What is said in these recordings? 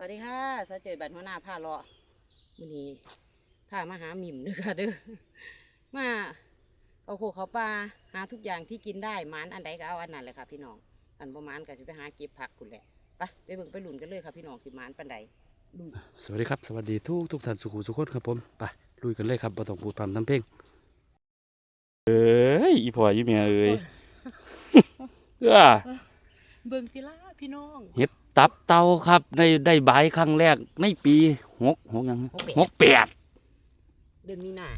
วัสดีค่ะสาวเจยบัตรหัวหน้าผ้าเลาะมื้อนี้ผ้ามาหาหมิ่มเด้อค่ะเด้อ มาเอาโคเขาปลาหาทุกอย่างที่กินได้หมานอันใดก็เอาอันนั้นแหละค่ะพี่น้อง อันประมาณก็จะไปหาเก็บผักคุณแหละ ไปไปเบิ่งไปหลุนกันเลยค่ะพี่น้องสิหมานปันใดลุยสวัสดีครับ สวัสดีทุกทุกท่านสุขุสุขคนครับผมไปลุยกันเลยครับบ่ต้องพูดพร่ำทำเพลงเอ้ยอีพ่ออีเมียเอ้ยเอ้อเบิ่งสิล่ะพี่น้องเฮ็ด ตับเตาครับได้ได้ใบายครั้งแรกในปีหกหกยังหกแปดเดือนมีนา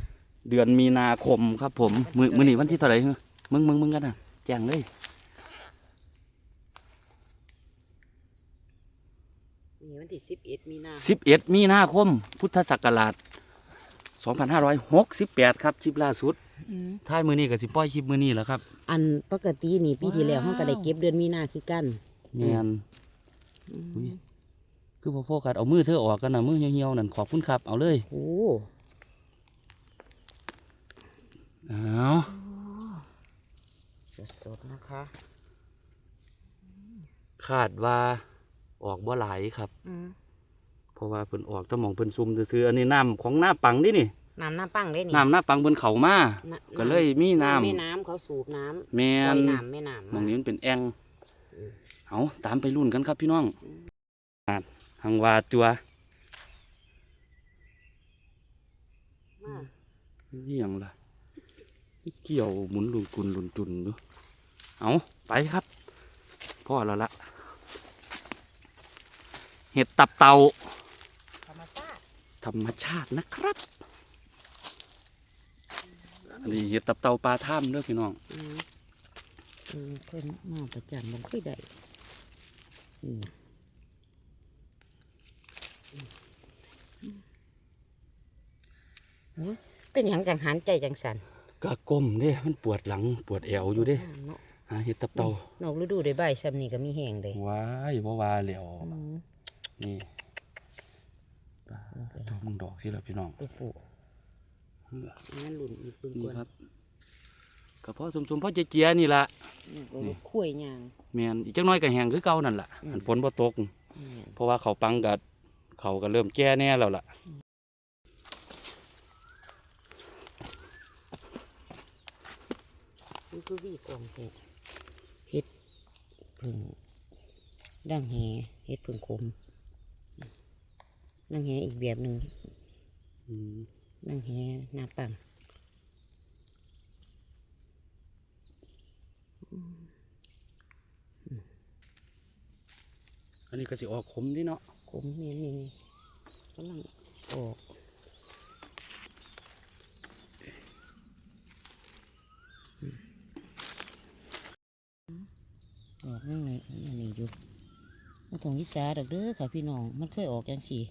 เดือนมีนาคมครับ ผม มือมือนี้วันที่เท่าไหร่ฮะมึงมึงมึงกันนะแจ้งเลยนี่วันที่สิบเอ็ดมีนาสิบเอ็ดมีนาคม พุทธศักราชสองพันห้าร้อยหกสิบแปดครับคลิปล่าสุดอืมท้ายมือนี้กับสิปล่อยคลิปมือนี้แหล้วครับ อันปกตินี่ปีที่แล้วเฮาก็ได้เก็บเดือนมีนาคือกันเนียน อุ๊ยคือพอโฟกัสเอามือเธอออกกันนะมือเหี่ยวๆนั่นขอบคุณครับเอาเลยโอ้เอาสดๆนะคะคาดว่าออกบ่หลายครับอืมเพราะว่าเพิ่นออกแตะหมองเพิ่นซุ่มซื่อๆอันนี้น้ำของหน้าปังนี่นี่น้ำน้ำปังได้นี่น้ำหน้าปังเพิ่นเข้ามาน้ำก็เลยมีน้แม่น้ำเขาสูบน้ำแมำปล่นอยน้ำแม่น้ำหมองนี้มันเป็นแอง เอาตามไปรุ่นกันครับพี่น้องอ่าหังว่าตัวมานี่หยังล่ะเกี่ยวหมุนลุนกุนลุนจุนดูเอาไปครับ พ่อแล้วละ เห็ดตับเตาธรรมชาติธรรมชาตินะครับอันนี้เห็ดตับเตาปลาถ้ำเด้อพี่น้องอืมอืมเพิ่นมาประจำบ่ค่อยได้อืมโอ้ย เป็นหยังจังหันใจจังสันก็ก้มเด้มันปวดหลังปวดแอวอยู่เด้เนาะหาเห็ดตับเตานอกฤดูได้ใบายซ้ำนี่ก็มีแห้งเลยว้ายบ่ว่าแล้วอืมนี่ตัวมึงดอกสิแล้วพี่น้องตัวผู้นั่นหลุนอีกปึงนี่ก่อนครับ กระเพาะสมๆพ่อเจียๆนี่ล่ะ นี่ก็ลูกคุ้ยยาง แม่นอีกจักหน้อยก็แห้งคือเก่านั่นล่ะอืม อันฝนบ่ตกนี่เพราะว่าเขาปังกับเขาก็เริ่มแก่แน่แล้วล่ะ นี่คือวีกองเห็ดเห็ดผึ่งดังแหเห็ดผึ่งคมดังแหอีกแบบหนึ่งอืมดังแหหน้าปัง อันนี้ก็สิออกขมดิเนาะคมนี่นี่นี่กำลังออกออกนั่นเลยนั่นนี่อยู่มาตรงวิสาดอกเด้อค่ะพี่น้องมันเคยออกจังสี่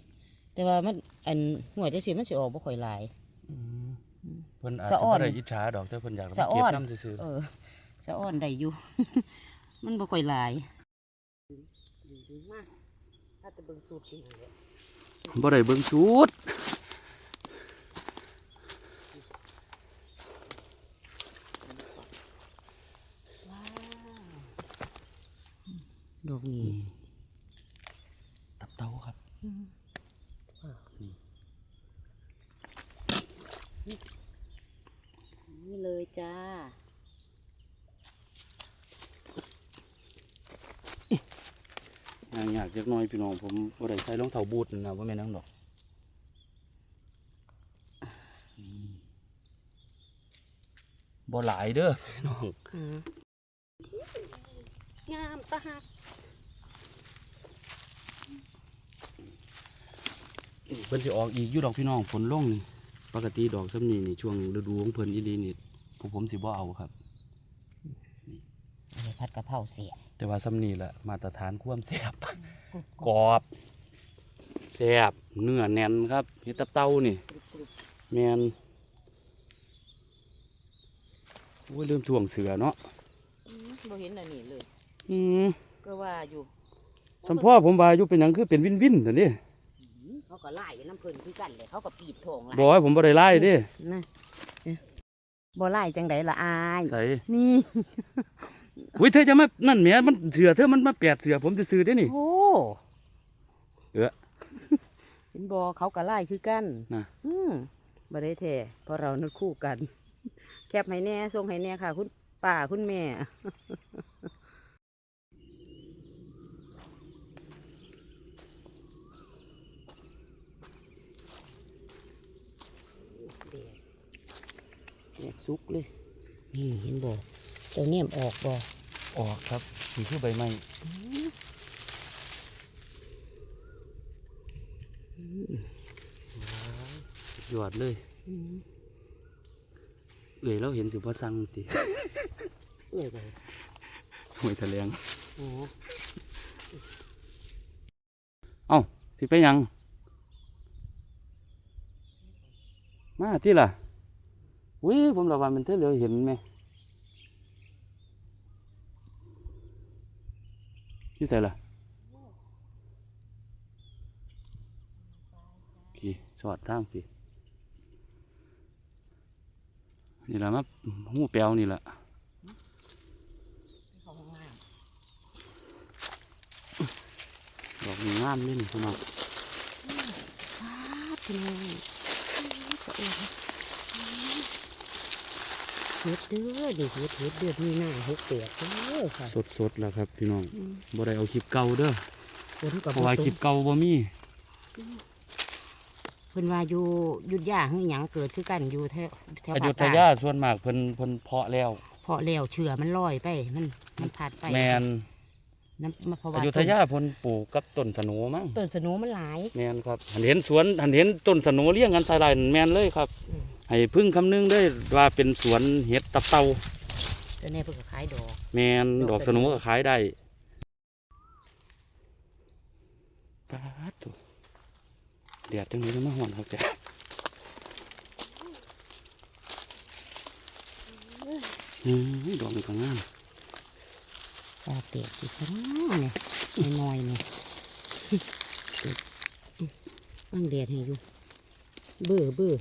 แต่ว่ามันอันหัวจังสี่มันสิออกบ่ค่อยหลายเพิ่นอาจสะจะอ้อบ่นได้อิจฉาดอกแต่เพิ่นอยากมาสะอ้เก็บอนน้ำซื่อเออ สะอ้อนได้อยู่ มันบ่ค่อยหลายมาถ้าจะเบิ่งสูตรกินเลยๆบ่ได้เบิ่งชุดว้าวดอกนี้ตับเตาครับนี่เลยจ้า ยางยาก จักหน้อยพี่น้องผมบ่ได้ใส่รองเท้าบูทนั่นนะว่าแม่นหยังดอกอืมบ่หลายเด้อพี่น้องงามตะหักเพิ่นสิออกอีกอยู่ดอกพี่น้องฝนลงนี่ปกติดอกซ้ำนี่นี่ช่วงฤดูของเพิ่นอีหลีนี่พวกผมสิบ่เอาครับเอาไปผัดกะเพราเสีย แต่ว่าซ้ำนี่แหละมาตรฐานความแซ่บ กรอบแซ่บเนื้อแน่นครับเห็ดตับเต้านี่แมนโอ้ยเริ่มถ่วงเสือเนาะอืมบ่เห็นอันนี้เลย อืมก็ว่าอยู่สัมพ่อผมว่าอยู่เป็นหยังคือเป็นวินวินตัวนี้เขาก็ไล่น้ำเพิ่นคือกันเลยเขาก็ปีดทองไล่บอกให้ผมบ่ได้ไล่เด้นะบ่ไล่จังไดละอายใส่นี่ อุ้ยเธอจะมานั่นแหมมันเสือเธอมันมาแปดเสือผมจะซื้อได้นี่โอ้ เออเห็นบอเขากะไล่คือกันน่ะอืมบ่ได้แท้เพราะเรานัดคู่กัน แคบให้แน่ส่งให้แน่ค่ะ คุณป้าคุณแม่เด็ดเด็ดซุกเลย นี่เห็นบ่เจ้าเนี่ยมออกบ่ออกครับนี่คือใบไม้สุด ยอดเลยอืมเอ้ยเราเห็นสิบ่สั่งติเอ้ยบ่หวยทะเลงอ๋อเอ้าสิไปหยัง มาที่ล่ะอุ้ยผมระวังมันเท่เหลือเห็นไหมที่ใส่ล่ะพี่สอดทางพี่ นี่แหละมาหูแปลวนี่แหละเข้าห้องน้ดอกงามเลยนี่พี่น้องำพี่น้องเฮ็ดเด้อดิเฮ็ดเฮ็ดเดือดมีหน้าหกเปียกเด้อค่ะสดๆแล้วครับ พี่น้องบ่ได้เอาคลิปเก่าเด้อเพราะว่าคลิปเก่าบ่มี เพิ่นว่าอยู่หยุดยาคือหยังเกิดคือกันอยู่แถวแถวอภายุคธใต้ยาส่วนมากเพิ่นเพิ่นเพาะแล้ว เพราะแล้วเชื่อมันลอยไปมันมันพัดไปแมนน้ำมาเพราะอว่ายุธยาเพิ่นปลูกกับต้นสะโหนมั้งต้นสนูมันหลาย แมนครับหันเห็นสวนหันเห็นต้นสะโหนเลี้ยงกันทายๆแมนเลยครับ อืม ให้พึ่งคำนึงได้ว่าเป็นสวนเห็ดตับเต่าแต่ในเพิ่นก็ขายดอก แมนดอกสะโหนก็ขายได้ปาดโถ่ เดียดจังนี้มาหอนครับแกอืมดอกนี่ก็งามปลาเปียกอีกแล้วเนี่ยน้อยๆเนี่ยบังแดดให้อยู่เบื่อเบื่อ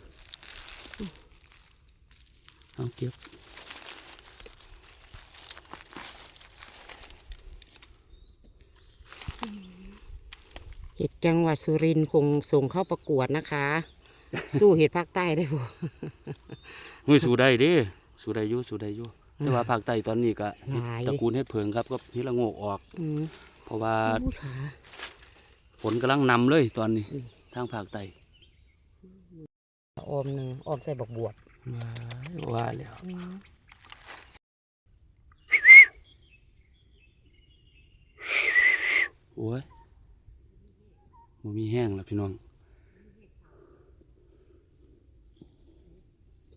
เอาเก็บ เห็ด จังหวัดสุรินทร์คงส่งเข้าประกวดนะคะ สู้เห็ดภาคใต้ได้บ่เฮ้ยสู้ได้เด้สู้ได้อยู่สู้ได้อยู่แต่ว่าภาคใต้ตอนนี้ก็เฮ็ดหลายตระกูลเฮ็ดเพิงครับก็พิละโงกออก อืมเพราะว่าอู้ขาฝนกำลังนำเลยตอนนี้อืมทางภาคใต้ออมหนึ่งออมใส่บักบวบว่าแล้วอืมโอ้ย มันมีแห้งแล้วพี่น้อง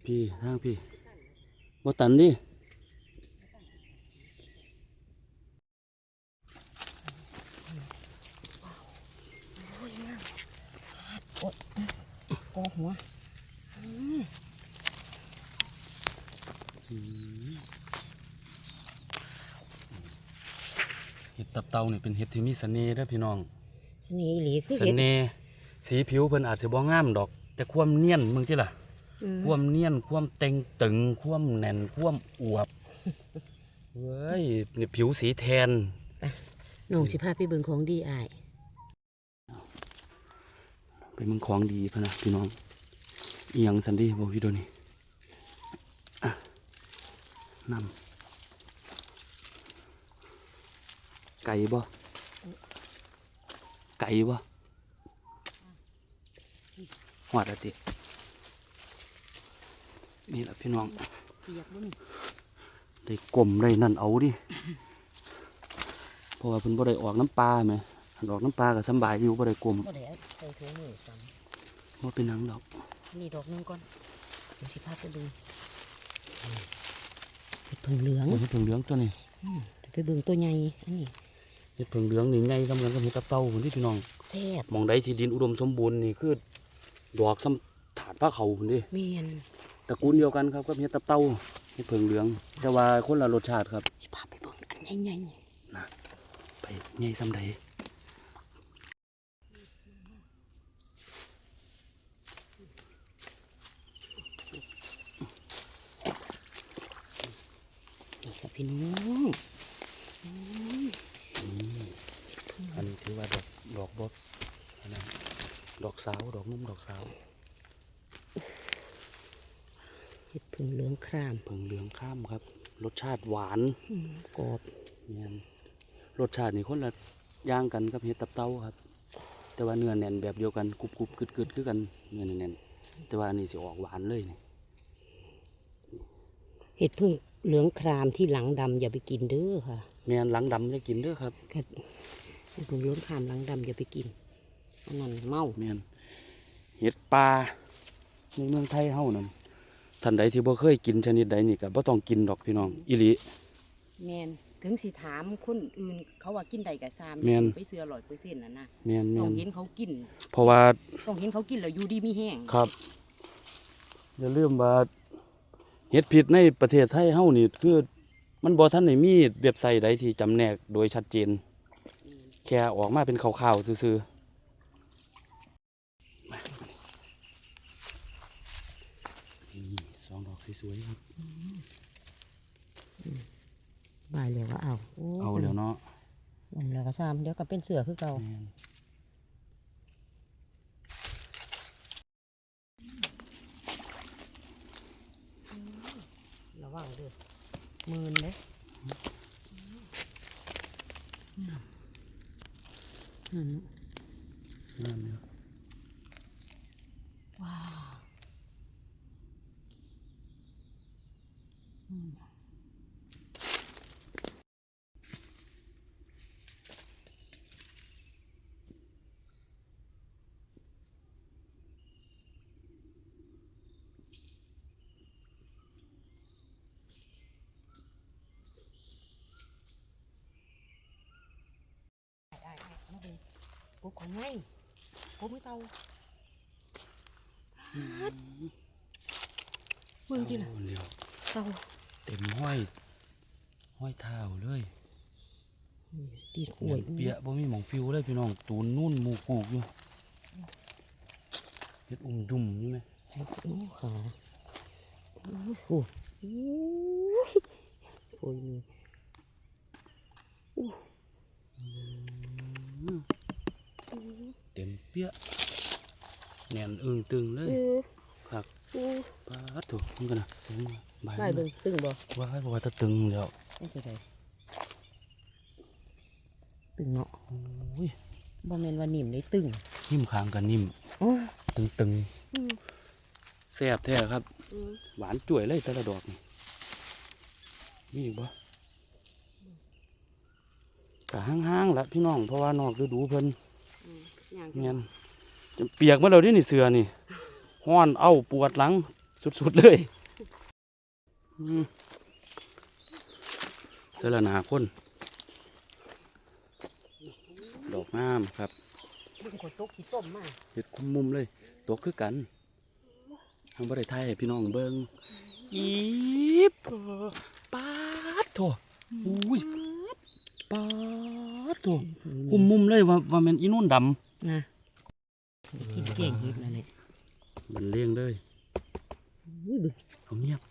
พี่ทางพี่บ่ตันดิโอ้หัวเห็ดตับเต่านี่ยเป็นเห็ดที่มีเสน่ห์เด้อพี่น้อง นีอีหลีคือเสเห็ดน่ห์สีผิวเพิ่นอาจจะบ่งามดอก แต่ความเนียนมึงที่ล่ะ อืมความเนียนความเต็งตึงความแน่นความอวบเว้ยนี่ผิวสีแทน น้องสิพาไปเบิ่งของดีอ้ายเป็นมึงของดีพะนะพี่น้องอีหยังสันดีบอกพี่โดนี่อะนำไก่บ่ ไก่บ่หอดอะตินี่แหละพี่น้องเปียกบ่นี่ได้กลมได้นั่นเอาดิเพราะว่าเพิ่นบ่ได้ออกน้ำปลาไหมคันออกน้ำปลาก็สำบายอยู่บ่ได้กลมบ่ได้เอาใส่ถุงมือซ้บ่เป็นหยังดอกำนี่ดอกหนึงก่อนเดี๋ยวสิพาไปเบิ่งเห็ดเพิ่งเหลืองโอ้ยเห็ดเพิ่งเหลืองตัวนี้อืมเดี๋ยวไปเบิ่งตัวใหญ่อันนี้ เห็ดเพิ่งเหลืองนี่ไงทำกันกับเห็ดตับเต่าพุ่นที่พี่น้องแซ่บหมองใดที่ดินอุดมสมบูรณ์นี่คือดอกซ้ำถาดผ้าเขาพุ่นเดิเมียนตระกูลเดียวกันครับกับเห็ดตับเต่าเห็ดเพิ่งเหลือง แต่ว่าคนละรสชาติครับสิพาไปเบิ่งอันใหญ่ไปใหญ่ซ้ำใด ๆนี่ค่ะพี่น้อง อันนี้ถือว่าดอกดอกบดอันนั้น ดอกสาว ดอกนุ่มดอกสาวเห็ดพึ่งเหลืองครามเพิงเหลืองข้ามครับ รสชาติหวานกรอบเนี่ยรสชาตินี่คนละอย่างกันกับเห็ดตับเต้าครับ แต่ว่าเนื้อแน่นแบบเดียวกันกรุบกรุบกึดกึดคือกันเนื้อแน่นๆแต่ว่าอันนี้สิออกหวานเลยนี่เห็ดพึ่งเหลืองครามที่หลังดำอย่าไปกินเด้อค่ะแม่นหลังดำจะกินเด้อครับครับเห็ดพึ่งเหลืองครามหลังดำอย่าไปกินอันนั้นเมาแม่น เห็ดปลาในเมืองไทยเฮานั่นท่านใดที่บ่เคยกินชนิดใดนี่ก็บ่ต้องกินดอกพี่น้องอีหลีแมนถึงสิถามคนอื่นเขาว่ากินได้กับซามแม่น ไปเสือร้อยเปอร์เซ็นต์นะนะแม่นต้แม่องนเห็นเขากิน เพราะว่าต้องเห็นเขากินแล้วอยู่ดีมีแห้งครับอย่าลืมว่าเห็ดผิดในประเทศไทยเฮานี่คือมันบ่ทันได้มีเว็บไซต์ใดที่จำแนกโดยชัดเจน แค่ออกมาเป็นข่าวๆซื่อๆมานี่สองดอก สวยๆครับบายเลยว่าเอาโเอาแล้วเนาะมันแล้วก็ซามเดี๋ยวก็เป็นเสือคือเก่า แม่นระวังเด้อมืนเลยอืมนั่นเนี่ยว้าวอืม ไอ้ไอ้มาเบิ่งกบ ของไงกบไม่เตาฮัดเบิ่งที่ละเอาเร็วเตาเต็มห้อย ห้อยเท้าเลยตีขเนีวยยเปียบ่มีหมองฟิวเลยพี่น้องตูนนุ่นหมูกูกอยู่เฮ็ดอุ้มดุ่มนี่ไหมโอ้ขาโอ้โหโอ้ยมี เต็มเปียแน่นอึ้งตึงเลยเออครับโอ้ปาดถูกมันกันนะเสียงบายได้เบิ่งตึงบ่ว่าให้บอกว่าจะตึงแล้วไม่ใช่ได้ตึงเนาะโอ้ยบ่แม่นว่านิ่มเลยตึง นิ่มคางกันนิ่มโอ้ตึงตึงอืมแซ่บแท้ครับ หวานจ่วยเลยแต่ละดอกนี่มีอีกบ่กะห้างๆละพี่น้องเพราะว่านอกฤดูเพิ่นย่าง เงี้ยจนเปียกมาแล้วเดินี่เสือนี่ห้อนเอ้าปวดหลัง สุดๆเลยอืมเสอละหนาคนดอกงามครับเบิ่งขนตกขี้ต้มมาเห็ดคุมมุมเลยตัวคือกันทางบริไทยให้พี่น้องเบิงอีบปาดโถอุ้ยปาดโถคุมมุมเลยว่าว่าแมันอีนุ่นด นะกินเก่งเฮ็ดนั่นแหละำมันเลี้ยงเลยอุ้ยเบิ่งเขาเงียบ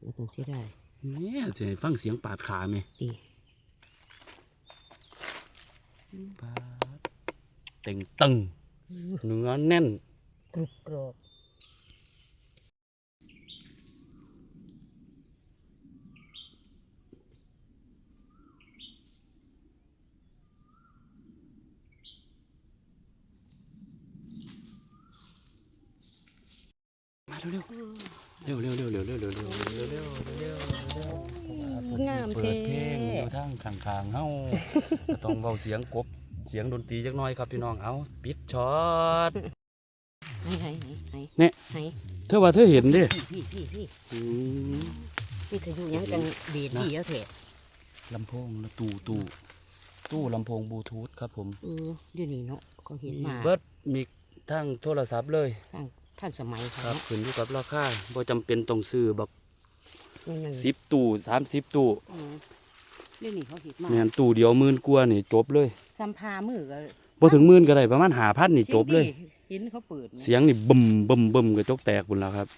เราต้องเสียได้เนี่ยจะให้ฟังเสียงปาดขาไหมตีปาดเต่งตึงเนื้อแน่นกรุบกรอบ เร็วเร็วเร็วเร็วเร็วเร็วเร็วเร็วเร็วเร็วเร็วเร็วงามเปิเท่ดเพลงอยู่ทางข้างเฮาต้องเบาเสียงกบเสียงดนตรีจักหน่อยครับพี่น้องเอาปิดช็อตให้ให้ให้เนี่ยให้เธอว่าเธอเห็นดิพี่พี่พี่อืมพี่เธออยู่ยังกันเบียดดีเอาเถอะลำโพงตู้ตู้ตู้ลำโพงบลูทูธครับผมเออเดี๋ยวนี้เนาะเขาเห็นมาเบิดมีทั้งโทรศัพท์เลยทาง ท่านสมัยเขาครับเนาะขึ้นอยู่กับราคาบ่จำเป็นต้องซื้อแบบนั่นนั่นสิบตู้สามสิบตู้เออเดี๋ยวนี้เขาเห็นมาแม่นตู้เดียวหมื่นกว่านี่จบเลยสัมพามือก็บ่ถึงหมื่นก็ได้ประมาณหาพันนี่จบเลยสิ่งที่เห็นเขาเปิดนี่เสียงนี่บึมบึมบึมกระจกแตกหมดแล้วครับ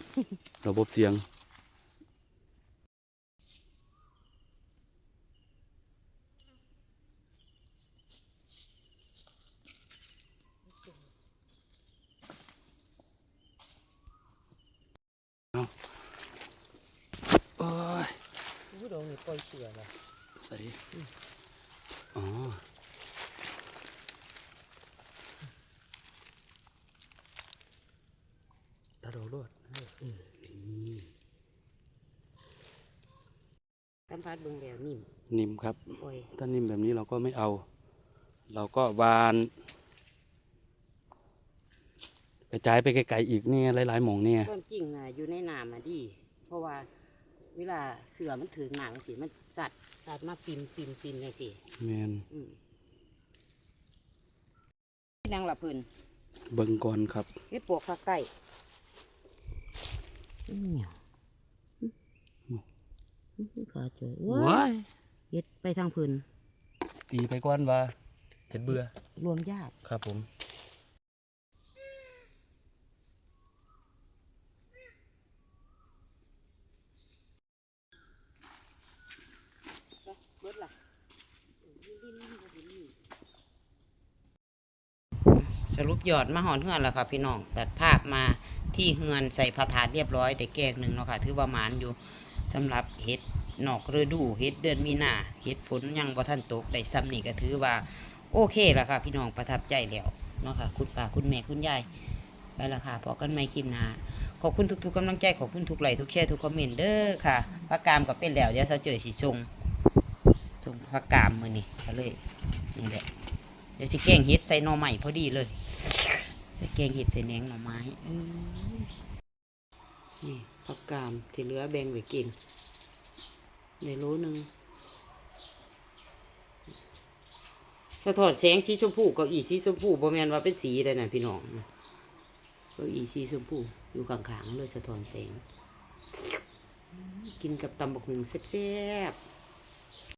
ระบบเสียง องนี่ปล่อยเสือละใส่อ๋อตาโดรวดนี่สัมผัสเบิ่งแล้วนิ่ม นิ่มครับปล่อยถ้านิ่มแบบนี้เราก็ไม่เอา เราก็วานกระจายไปไกลๆอีกเนี่ยหลายๆหมองเนี่ยความจริงน่ะอยู่ในน้ำอะดี เพราะว่า เวลาเสือมันถือหนังสิมันสัตว์สัตว์มาปิมปิมปิมเลยสิแมนอืมนางละเพิ่นเบิ่งก่อนครับเฮ็ดปวกภาคใต้เนี่ยขาจ่อยว้ายเฮ็ดไปทางเพิ่นตีไปก่อนว่าเห็ดเบื่อรวมญาติครับผม เบิดล่ะ สรุปยอดมาหอนเฮือนแล้วค่ะพี่น้องตัดภาพมาที่เฮือนใส่พระถาดเรียบร้อยได้แกงหนึ่งเนาะค่ะถือว่าหมานอยู่สำหรับเฮ็ดนอกฤดูเฮ็ดเดือนมีนาเฮ็ดฝนยังบ่ทันตกได้ซ้ำนี่ก็ถือว่า โอเคแล้วค่ะ พี่น้องประทับใจแล้วเนาะค่ะ คุณป้าคุณแม่คุณยายไปละค่ะพอกันไม่คลิปหนาขอบคุณทุกๆกำลังใจขอบคุณทุกไลค์ทุกแชร์ทุกคอมเมนต์เด้อค่ะพักกามก็เป็นแล้วเดี๋ยวเราเจอสีทรงทรงพักกามมือนี่ก็เลยนี่แหละเดี๋ยวสิแกงเห็ดใส่หน่อใหม่พอดีเลย ใส่แกงเห็ดใส่แหนงหน่อไม้นี่พักกามที่เหลือแบ่งไว้กินในโลนึงสะท้อนแสงสีชมพูเก้าอี้สีชมพูบ่แมนว่าเป็นสีเลยนะพี่น้องเก้าอี้สีชมพูอยู่ข้างๆเลยสะท้อนแสง กินกับตำบักหุ่งแซ่บๆ